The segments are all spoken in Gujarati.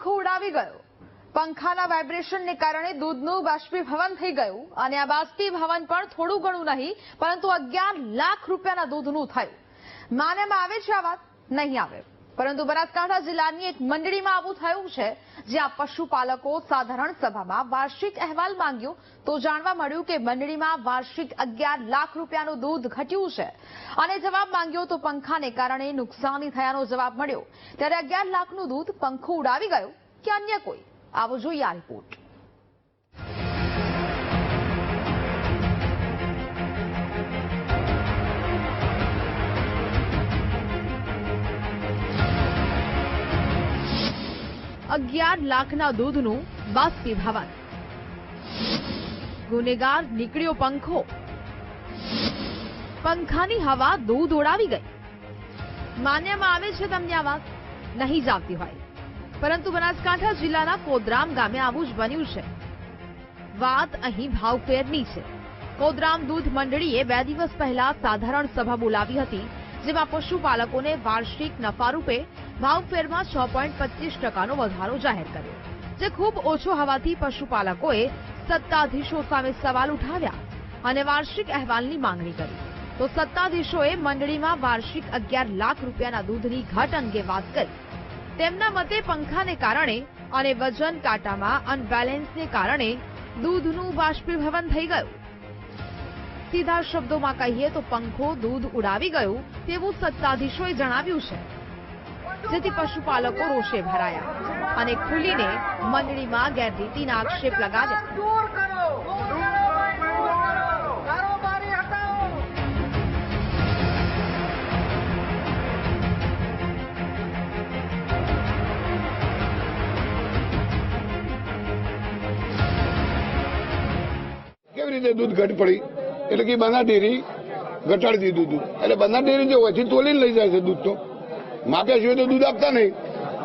પંખો ઉડાવી ગયો. પંખાના વાઇબ્રેશનને કારણે દૂધનું બાષ્પીભવન થઈ ગયું અને આ બાષ્પીભવન પણ થોડું ઘણું નહીં, પરંતુ અગિયાર લાખ રૂપિયાના દૂધનું થયું. માન્યમાં આવે છે આ વાત? નહીં આવે. પરંતુ બનાસકાંઠા જિલ્લાની એક મંડળીમાં આવું થયું છે, જ્યાં પશુપાલકો સાધારણ સભામાં વાર્ષિક અહેવાલ માંગ્યો તો જાણવા મળ્યું કે મંડળીમાં વાર્ષિક અગિયાર લાખ રૂપિયાનું દૂધ ઘટ્યું છે. અને જવાબ માંગ્યો તો પંખાને કારણે નુકસાની થયાનો જવાબ મળ્યો. ત્યારે અગિયાર લાખનું દૂધ પંખો ઉડાવી ગયું કે અન્ય કોઈ? આવો જોઈએ આ રિપોર્ટ અગિયાર લાખના દૂધનું બાષ્પીભવન ગુનેગાર નીકળ્યો પંખો. પંખાની હવા દૂધ ઉડાવી ગઈ. માન્યામાં આવે છે તમને આ વાત? નહીં જ આવતી હોય. પરંતુ બનાસકાંઠા જિલ્લાના કોદરામ ગામે આવું જ બન્યું છે. વાત અહીં ભાવફેરની છે. કોદરામ દૂધ મંડળીએ બે દિવસ પહેલા સાધારણ સભા બોલાવી હતી, જેમાં પશુપાલકોને વાર્ષિક નફા રૂપે ભાવફેરમાં છ પોઈન્ટ પચીસ ટકાનો વધારો જાહેર કર્યો, જે ખૂબ ઓછો હોવાથી પશુપાલકોએ સત્તાધીશો સામે સવાલ ઉઠાવ્યા અને વાર્ષિક અહેવાલની માંગણી કરી. તો સત્તાધીશોએ મંડળીમાં વાર્ષિક અગિયાર લાખ રૂપિયાના દૂધની ઘટ અંગે વાત કરી. તેમના મતે પંખાને કારણે અને વજન કાંટામાં અનબેલેન્સને કારણે દૂધનું બાષ્પીભવન થઈ ગયું. સીધા શબ્દોમાં કહીએ તો પંખો દૂધ ઉડાવી ગયું તેવું સત્તાધીશોએ જણાવ્યું છે. જેથી પશુપાલકો રોષે ભરાયા અને ખુલીને મંડળીમાં ગેરરીતિના આક્ષેપ લગાવ્યા. દૂર કરો કારોબારી હટાવો. કેવી રીતે દૂધ ઘટ પડી? એટલે કે બના ડેરી ઘટાડી દીધું દૂધ. એટલે બના ડેરી જે હોય છે તોલીને લઈ જાય છે દૂધ તો. માપ્યા સિવાય તો દૂધ આપતા નહીં.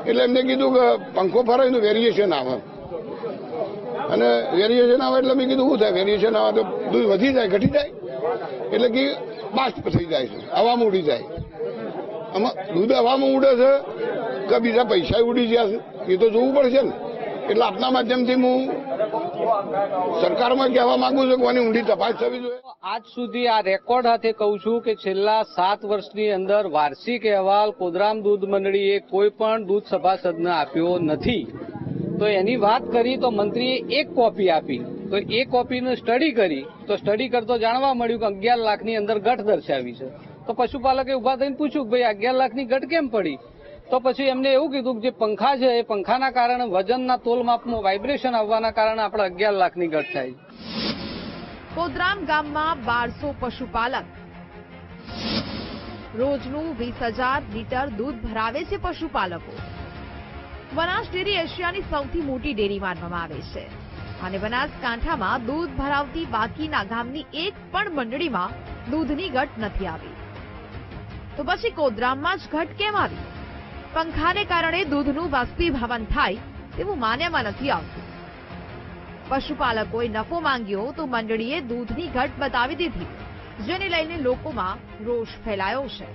એટલે એમને કીધું કે પંખો ફરાય તો વેરિએશન આવે. અને વેરિએશન આવે એટલે મેં કીધું, શું થાય? વેરિએશન આવે તો દૂધ વધી જાય, ઘટી જાય? એટલે કે બાષ્પ થઈ જાય છે, હવામાં ઉડી જાય. આમાં દૂધ હવામાં ઉડે છે કે બીજા પૈસા ઉડી ગયા છે? એ તો જોવું પડશે ને. એટલે આપના માધ્યમથી હું સરકારમાં કહેવા માંગુ છું કે આની ઊંડી તપાસ થવી જોઈએ. આજ સુધી આ રેકોર્ડ સાથે કહું છું કે છેલ્લા સાત વર્ષની અંદર વાર્ષિક અહેવાલ કોદરામ દૂધ મંડળીએ કોઈ પણ દૂધ સભાસદને આપ્યો નથી. તો એની વાત કરી તો મંત્રીએ એક કોપી આપી. તો એ કોપીનું સ્ટડી કરી. તો સ્ટડી કરતો જાણવા મળ્યું કે અગિયાર લાખની અંદર ઘટ દર્શાવી છે. તો પશુપાલકે ઊભા થઈને પૂછ્યું કે ભાઈ અગિયાર લાખની ઘટ કેમ પડી? તો પછી એમને એવું કીધું કે જે પંખા છે, એ પંખાના કારણે વજનના તોલમાપમાં વાઇબ્રેશન આવવાના કારણે આપણે અગિયાર લાખની ઘટ થાય. કોદરામ ગામમાં બારસો પશુપાલક. રોજનું વીસ હજાર લીટર દૂધ ભરાવે છે પશુપાલકો. બનાસ ડેરી એશિયાની સૌથી મોટી ડેરી માનવામાં આવે છે. અને બનાસકાંઠામાં દૂધ ભરાવતી બાકીના ગામની એક પણ મંડળીમાં દૂધની ઘટ નથી આવી. તો પછી કોદરામમાં જ ઘટ કેમ આવી? પંખાને કારણે દૂધનું બાષ્પીભવન થાય તેવું માન્યમાં નથી આવતું. પશુપાલકોએ નફો માંગ્યો તો મંડળીએ દૂધની ઘટ બતાવી દીધી, જેને લઈને લોકોમાં રોષ ફેલાયો છે.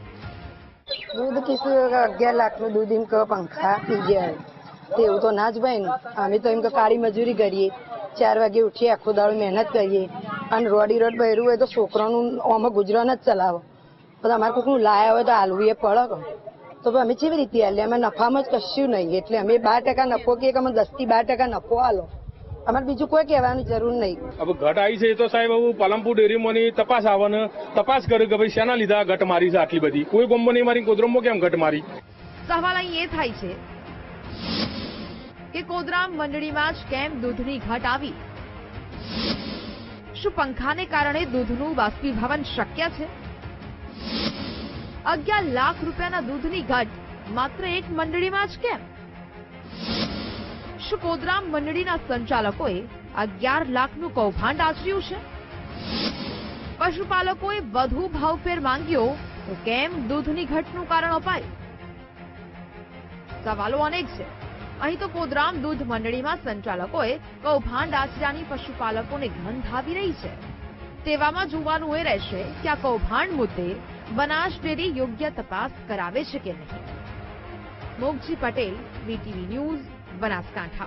દૂધ કીધું અગિયાર લાખનું દૂધ એમ કે પંખા પી ગયા તેવું તો ના જ ભાઈ અમે તો એમ કે કાળી મજૂરી કરીએ. ચાર વાગે ઉઠીએ, આખો દાડો મહેનત કરીએ. અને રોડી રોડ બહેરું હોય તો છોકરાનું આમાં ગુજરાન જ ચલાવો. પણ અમારે કોઈકનું લાયા હોય તો હાલવું એ પડે. કે. તો અમે કેવી રીતે હાલીએ અમે નફામાં જ કશું નહીં. એટલે અમે બાર ટકા નફો કે અમે દસથી બાર ટકા નફો હાલો અમારે બીજું કોઈ કહેવાની જરૂર નહીં. હવે ઘટ આવી છે તો સાહેબ હું પાલમપુર ડેરીમાંની તપાસ આવે તપાસ કરે કે ભાઈ શેના લીધા ઘટ મારી છે આટલી બધી? કોઈ ગોમ્બો નહીં મારી કોદરમો કેમ ઘટ મારી? સવાલ અહીં એ થાય છે કે કોદરામ મંડળીમાં જ કેમ દૂધની ઘટ આવી? શું પંખાને કારણે દૂધનું બાષ્પીભવન શક્ય છે? અગિયાર લાખ રૂપિયાના દૂધની ઘટ માત્ર એક મંડળીમાં જ કેમ? શું મંડળીના સંચાલકોએ અગિયાર લાખનું કૌભાંડ આચર્યું છે. પશુપાલકોએ વધુ ભાવફેર માંગ્યો તો કેમ દૂધની ઘટનું કારણ અપાયું? સવાલો અનેક છે. અહીં તો કોદરામ દૂધ મંડળીમાં સંચાલકોએ કૌભાંડ આચર્યાની પશુપાલકોને ગંધ આવી રહી છે. તેવામાં જોવાનું એ રહેશે કે આ કૌભાંડ મુદ્દે બનાસ ડેરી યોગ્ય તપાસ કરાવે છે કે નહીં? Mogji Patel VTV news Banaskantha.